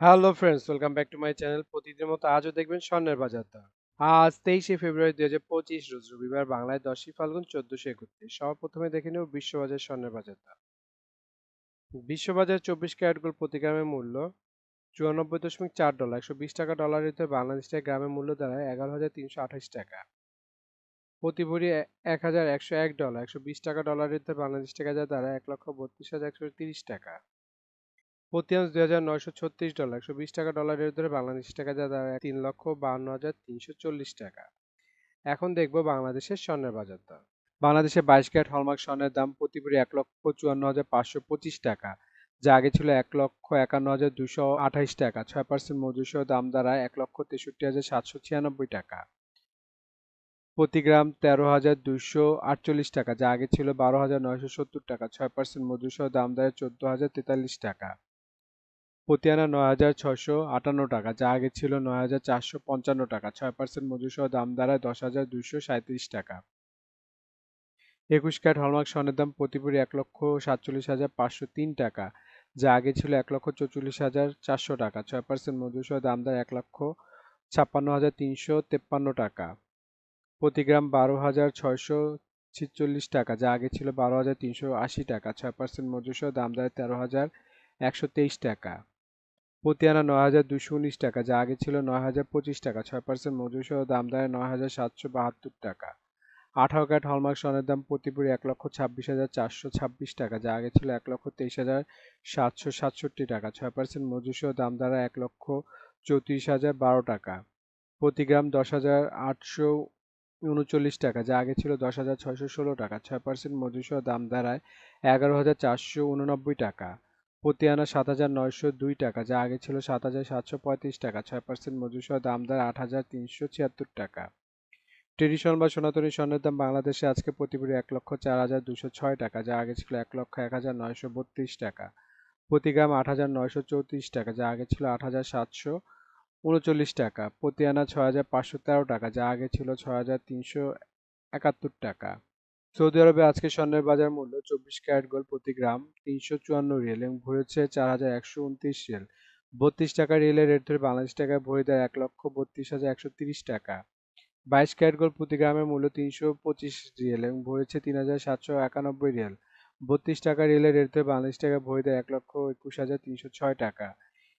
Hello friends welcome back to my channel প্রতিদিনের মতো আজও দেখবেন স্বর্ণের বাজার দর আজ তেইশে ফেব্রুয়ারি দুই হাজার পঁচিশ রোজ রবিবার বাংলায় দশই ফাল্গুন চোদ্দশো একত্রিশ। সবার প্রথমে দেখে নেব বিশ্ববাজার স্বর্ণের বাজার দর বিশ্ববাজার চব্বিশ ক্যারেট গোল্ড প্রতি গ্রামের মূল্য চুরানব্বই দশমিক চার ডলার, একশো বিশ টাকা ডলারের ভিতরে বাংলাদেশ গ্রামের মূল্য দাঁড়ায় এগারো হাজার তিনশো আঠাশ টাকা। প্রতি ভরি এক হাজার একশো এক ডলার, একশো বিশ টাকা ডলারের ভিতরে বাংলাদেশ টাকা যা দাঁড়ায় এক লক্ষ বত্রিশ হাজার একশো তিরিশ টাকা। প্রতি আউন্স দুই হাজার নয়শো ছত্রিশ ডলার, একশো বিশ টাকা ডলারের ধরে বাংলাদেশ টাকা যা দাঁড়ায় তিন লক্ষ বাহান্ন হাজার তিনশো চল্লিশ টাকা। এখন দেখব বাংলাদেশের স্বর্ণের বাজার দর বাংলাদেশে বাইশ ক্যারেট হলমার্ক স্বর্ণের দাম প্রতি ভরি এক লক্ষ চুয়ান্ন হাজার পাঁচশো পঁচিশ টাকা, যা আগে ছিল এক লক্ষ একান্ন হাজার দুশো আঠাইশ টাকা, ছয় পার্সেন্ট মজুসহ দাম দাঁড়ায় এক লক্ষ তেষট্টি হাজার সাতশো ছিয়ানব্বই টাকা। প্রতি গ্রাম তেরো হাজার দুশো আটচল্লিশ টাকা, যা আগে ছিল বারো হাজার নয়শো সত্তর টাকা, ছয় পার্সেন্ট মজুসহ দাম দাঁড়ায় চোদ্দ হাজার তেতাল্লিশ টাকা। প্রতি আনা নয় হাজার ছশো আটান্ন টাকা, যা আগে ছিল নয় হাজার চারশো পঞ্চান্ন টাকা, ছয় পার্সেন্ট মজুসহ দাম দাঁড়ায় দশ হাজার দুইশো সাঁত্রিশ টাকা। একুশ ক্যারেট হলমার্ক স্বর্ণের দাম প্রতি ভরি এক লক্ষ সাতচল্লিশ হাজার পাঁচশো তিন টাকা, যা আগে ছিল এক লক্ষ চৌচল্লিশ হাজার চারশো টাকা, ছয় পার্সেন্ট মজুসহ দাম দাঁড়ায় এক লক্ষ ছাপ্পান্ন হাজার তিনশো তেপ্পান্ন টাকা। প্রতি গ্রাম বারো হাজার ছয়শো ছিচল্লিশ টাকা, যা আগে ছিল বারো হাজার তিনশো আশি টাকা, ছয় পার্সেন্ট মজুসহ দাম দাঁড়ায় তেরো হাজার একশো তেইশ টাকা। প্রতি আনা নয় হাজার দুশো উনিশ টাকা, যা আগে ছিল নয় হাজার পঁচিশ টাকা, ছয় পার্সেন্ট মজুর সহ দাম দাঁড়ায় নয় হাজার সাতশো বাহাত্তর টাকা। আঠারো ক্যাট হলমার্ক স্বর্ণের দাম প্রতি ভরি এক লক্ষ ছাব্বিশ হাজার চারশো ছাব্বিশ টাকা, যা আগে ছিল এক লক্ষ তেইশ হাজার সাতশো সাতষট্টি টাকা, ছয় পার্সেন্ট মজুর সহ দাম দাঁড়ায় এক লক্ষ চৌত্রিশ হাজার বারো টাকা। প্রতি গ্রাম দশ হাজার আটশো উনচল্লিশ টাকা, যা আগে ছিল দশ হাজার ছয়শো ষোলো টাকা, ছয় পার্সেন্ট মজুর সহ দাম দাঁড়ায় এগারো হাজার চারশো উননব্বই টাকা। প্রতি আনা সাত হাজার নয়শো দুই টাকা, যা আগে ছিল সাত হাজার সাতশো পঁয়ত্রিশ টাকা, ছয় পার্সেন্ট মজুর সহ দাম দাঁড় আট হাজার তিনশো ছিয়াত্তর টাকা। ট্রেডিশনাল বা সনাতনী স্বর্ণের দাম বাংলাদেশে আজকে প্রতি ভরি এক লক্ষ চার হাজার দুশো ছয় টাকা, যা আগে ছিল এক লক্ষ এক হাজার নয়শো বত্রিশ টাকা। প্রতি গ্রাম আট হাজার নয়শো চৌত্রিশ টাকা, যা আগে ছিল আট হাজার সাতশো উনচল্লিশ টাকা। প্রতি আনা ছয় হাজার পাঁচশো তেরো টাকা, যা আগে ছিল ছয় হাজার তিনশো একাত্তর টাকা। সৌদি আরবে আজকে স্বর্ণের বাজার মূল্য চব্বিশ ক্যারেট গোল্ড প্রতি গ্রাম তিনশো চুয়ান্ন রিয়েল এবং ভরেছে চার হাজার একশো উনত্রিশ রিয়েল। বত্রিশ টাকা রিয়েলের রেট ধরে বাংলাদেশ টাকায় ভরে দেয় এক লক্ষ বত্রিশ হাজার একশো তিরিশ টাকা। বাইশ ক্যারেট গোল্ড প্রতি গ্রামের মূল্য তিনশো পঁচিশ রিয়েল এবং ভরেছে তিন হাজার সাতশো একানব্বই রিয়েল। বত্রিশ টাকা রিয়েলের রেট ধরে বাংলাদেশ টাকায় ভরে দেয় এক লক্ষ একুশ হাজার তিনশো ছয় টাকা।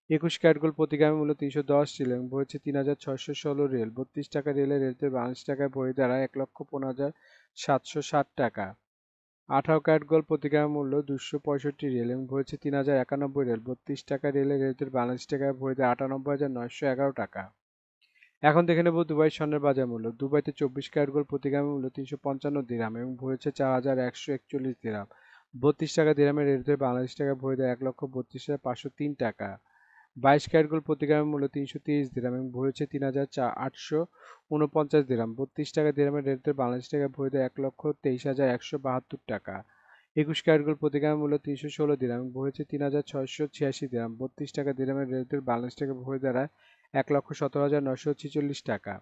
একুশ ক্যারেট গোল্ড প্রতি মূল্য তিনশো দশ রিয়েল এবং ভরেছে তিন হাজার ছয়শো ষোলো রেল। বত্রিশ টাকা রিয়েলের রেট ধরে বাংলাদেশ টাকায় ভরে দাঁড়ায় এক লক্ষ পনেরো হাজার সাতশো ষাট টাকা। আঠারো ক্যারেট গোল্ড প্রতি মূল্য দুশো পঁয়ষট্টি রেল এবং ভরেছে তিন হাজার একানব্বই রেল। বত্রিশ টাকা রিয়েলের রেটের বাংলাদেশ টাকায় ভরে দেয় আটানব্বই হাজার নয়শো এগারো টাকা। এখন দেখে নেব দুবাই স্বর্ণের বাজার মূল্য। দুবাইতে চব্বিশ ক্যারেট গোল্ড প্রতি মূল্য তিনশো পঞ্চান্ন দিরাম এবং ভরেছে চার হাজার একশো একচল্লিশ দিরাম। বত্রিশ টাকা দিরামের রেট ধরে বাংলাদেশ টাকায় ভরে দেয় এক লক্ষ বত্রিশ হাজার পাঁচশো তিন টাকা। বাইশ ক্যারেট গোল্ড প্রতি গ্রামের মূল্য তিনশো তিরিশ দিরাম এবং ভরেছে তিন হাজার চা আটশো উনপঞ্চাশ দিরাম। বত্রিশ টাকা দিরামের রেট বাংলাদেশ টাকায় ভরে দেয় এক লক্ষ তেইশ হাজার একশো বাহাত্তর টাকা। একুশ ক্যারেট গোল্ড প্রতি গ্রামের মূল্য তিনশো ষোলো দিরাম এবং ভরেছে তিন হাজার ছয়শো ছিয়াশি দিরাম। বত্রিশ টাকা দিরামের রেট বাংলাদেশ টাকায় ভরে দাঁড়ায় এক লক্ষ সতেরো হাজার নয়শো ছেচল্লিশ টাকা।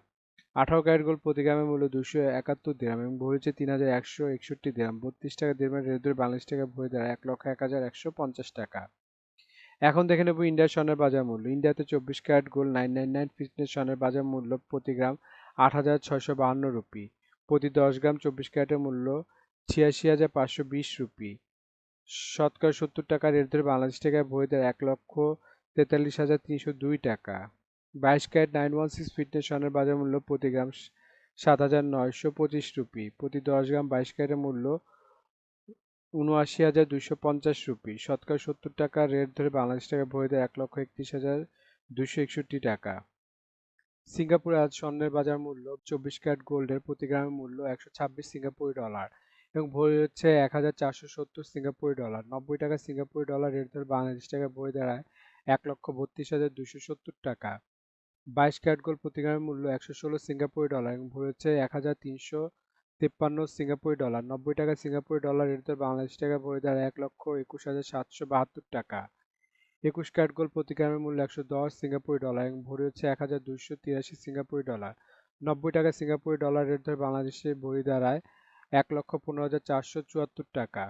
আঠারো ক্যারেট গোল্ড প্রতি গ্রামের মূল্য দুশো একাত্তর দিরাম এবং ভরেছে তিন হাজার একশো একষট্টি দিরাম। বত্রিশ টাকা দিরামের রেট বাংলাদেশ টাকায় ভরে দাঁড়ায় এক লক্ষ এক হাজার একশো পঞ্চাশ টাকা। এখন দেখে নেব ইন্ডিয়ার স্বর্ণের বাজার মূল্য। ইন্ডিয়াতে চব্বিশ carat gold, nine nine nine fineness স্বর্ণের বাজার মূল্য প্রতি গ্রাম আট হাজার ছয়শো বাহান্ন রুপি। প্রতি দশ গ্রাম চব্বিশ ক্যারেটের মূল্য ছিয়াশি হাজার পাঁচশো বিশ রুপি। শতকরা সত্তর টাকা রেট ধরে বাংলাদেশ টাকায় ভরে দেয় এক লক্ষ তেতাল্লিশ হাজার তিনশো দুই টাকা। বাইশ carat nine one six fineness স্বর্ণের বাজার মূল্য প্রতি গ্রাম সাত হাজার নয়শো পঁচিশ রুপি। প্রতি দশ গ্রাম বাইশ ক্যারেটের মূল্য উনআশি হাজার দুশো পঞ্চাশ রুপি। শতকরা সত্তর টাকা রেট ধরে বাংলাদেশ টাকা ভরে দেয় এক লক্ষ একত্রিশ হাজার দুশো একষট্টি টাকা। সিঙ্গাপুরে আজ স্বর্ণের বাজার মূল্য চব্বিশ ক্যারেট গোল্ডের প্রতি গ্রামের মূল্য একশো ছাব্বিশ সিঙ্গাপুরি ডলার এবং ভরে হচ্ছে এক হাজার চারশো সত্তর সিঙ্গাপুরি ডলার। নব্বই টাকা সিঙ্গাপুরি ডলার রেট ধরে বাংলাদেশ টাকা ভরে দাঁড়ায় এক লক্ষ বত্রিশ হাজার দুশো সত্তর টাকা। বাইশ ক্যারেট গোল্ড প্রতি গ্রামের মূল্য একশো ষোলো সিঙ্গাপুরি ডলার এবং ভরে হচ্ছে এক হাজার তিনশো তিপ্পান্ন সিঙ্গাপুরি ডলার, নব্বই টাকা সিঙ্গাপুরি ডলার রেট ধরে বাংলাদেশ টাকা ভরে দাঁড়ায় এক লক্ষ একুশ হাজার সাতশো বাহাত্তর টাকা। একুশ ক্যারেট গোল্ড প্রতি গ্রামের মূল্য একশো দশ সিঙ্গাপুরি ডলার এবং ভরি হচ্ছে এক হাজার দুইশো তিরাশি সিঙ্গাপুরি ডলার। নব্বই টাকা সিঙ্গাপুরি ডলার রেট ধরে বাংলাদেশে ভরি দাঁড়ায় এক লক্ষ পনেরো হাজার চারশো চুয়াত্তর টাকা।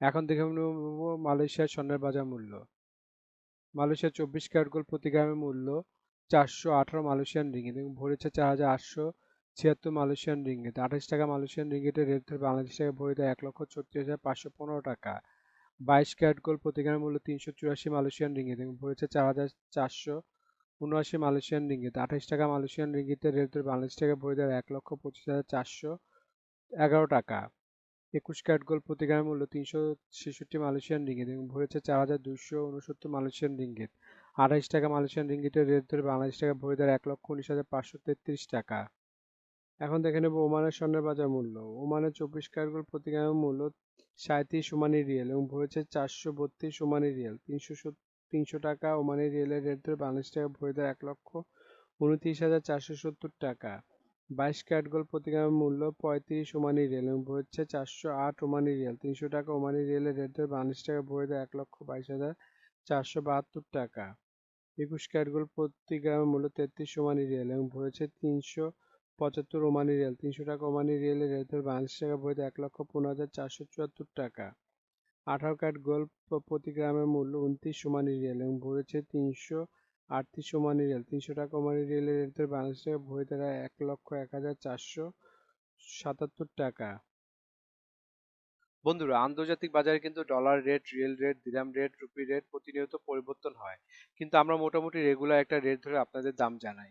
এখন দেখে নেব মালয়েশিয়ার স্বর্ণের বাজার মূল্য। মালয়েশিয়ার চব্বিশ ক্যারেট গোল্ড প্রতি গ্রামের মূল্য চারশো আঠারো মালয়েশিয়ান রিঙ্গিত এবং ভরেছে চার হাজার আটশো ছিয়াত্তর মালয়েশিয়ান রিঙ্গিত। আঠাশ টাকা মালয়েশিয়ান রিঙ্গিতের রেট ধরে বাংলাদেশ টাকা ভরে দেয় এক লক্ষ ছত্রিশ হাজার পাঁচশো পনেরো টাকা। বাইশ ক্যারেট গোল্ড প্রতি মূল্য তিনশো চুরাশি মালয়েশিয়ান রিঙ্গিত এবং ভরেছে চার হাজার চারশো উনআশি মালয়েশিয়ান রিঙ্গিত। আঠাশ টাকা মালয়েশিয়ান রিঙ্গিতের রেট ধরে বাংলাদেশ টাকা ভরে দেয় এক লক্ষ পঁচিশ হাজার চারশো এগারো টাকা। একুশ ক্যারেট গোল্ড প্রতি মূল্য তিনশো ছেষট্টি মালয়েশিয়ান রিঙ্গিত এবং ভরেছে চার হাজার দুশো উনসত্তর মালয়েশিয়ান রিঙ্গিত। আঠাশ টাকা মালয়েশিয়ান রিঙ্গিতের রেট ধরে বাংলাদেশ টাকা ভরে দেয় এক লক্ষ উনিশ হাজার পাঁচশো তেত্রিশ টাকা। এখন দেখে নেব ওমানের স্বর্ণের বাজার মূল্য। ওমানের চব্বিশ ক্যারেট গোল্ড প্রতি গ্রামের মূল্য সাঁত্রিশ ওমানি রিয়েল এবং ভরেছে চারশো বত্রিশ ওমানি রিয়েল। তিনশো তিনশো টাকা ওমানি রিয়েলের রেট ধরে বাংলাদেশ টাকা ভরে দেয় এক লক্ষ উনত্রিশ হাজার চারশো সত্তর টাকা। বাইশ ক্যারেট গোল্ড প্রতি গ্রামের মূল্য পঁয়ত্রিশ ওমানি রিয়েল এবং ভরছে চারশো আট ওমানি রিয়েল। তিনশো টাকা ওমানি রিয়েলের রেট ধরে বাংলাদেশ টাকা ভরে দেয় এক লক্ষ বাইশ হাজার চারশো বাহাত্তর টাকা। একুশ ক্যারেট গোল্ড প্রতি গ্রামের মূল্য তেত্রিশ ওমানি রিয়েল এবং ভরেছে তিনশো পঁচাত্তর ওমানি রিয়েল, তিনশো টাকা ওমানি রিয়েলের রেট ধরে বাংলাদেশ টাকা দেয় এক লক্ষ পনেরো হাজার চারশো চুয়াত্তর টাকা। আঠারো ক্যারেট গোল্ড প্রতি গ্রামের মূল্য উনত্রিশ ওমানি রিয়েল এবং ভরেছে তিনশো আটত্রিশ ওমানি রিয়েল। তিনশো টাকা ওমানি রিয়েলের রেট ধরে বাংলাদেশ টাকা দাঁড়ায় এক লক্ষ এক হাজার চারশো সাতাত্তর টাকা। বন্ধুরা, আন্তর্জাতিক বাজারে কিন্তু dollar rate riyal rate dirham rate rupee rate প্রতিনিয়ত পরিবর্তন হয়। কিন্তু আমরা মোটামুটি রেগুলার একটা রেট ধরে আপনাদের দাম জানাই।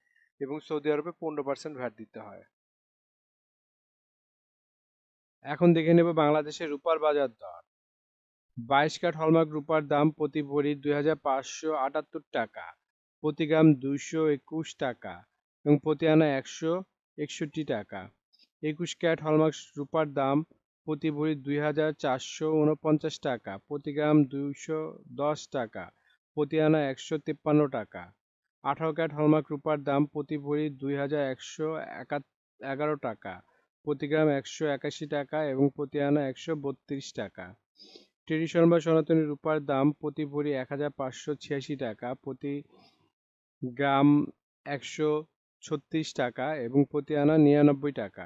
এবং সৌদি আরবে পনেরো পার্সেন্ট ভ্যাট দিতে হয়। এখন দেখে নেব বাংলাদেশের রূপার বাজার দর। বাইশ কাঠ হলমার্ক রূপার দাম প্রতি ভরি দুই হাজার পাঁচশো আটাত্তর টাকা, প্রতি গ্রাম দুইশো একুশ টাকা এবং প্রতি আনা একশো একষট্টি টাকা। একুশ ক্যারেট হলমার্ক রূপার দাম প্রতি ভরি দুই হাজার চারশো উনপঞ্চাশ টাকা, প্রতি গ্রাম দুইশো দশ টাকা, প্রতি আনা একশো তিপ্পান্ন টাকা। আঠারো ক্যারেট হলমার্ক রূপার দাম প্রতি ভরি দুই হাজার একশো এগারো টাকা। প্রতি গ্রাম একশো একাশি টাকা এবং প্রতি আনা একশো বত্রিশ টাকা। ট্রেডিশন বা সনাতনী রূপার দাম প্রতি ভরি এক হাজার পাঁচশো ছিয়াশি টাকা, প্রতি গ্রাম একশো ছত্রিশ টাকা এবং প্রতি আনা নিরানব্বই টাকা।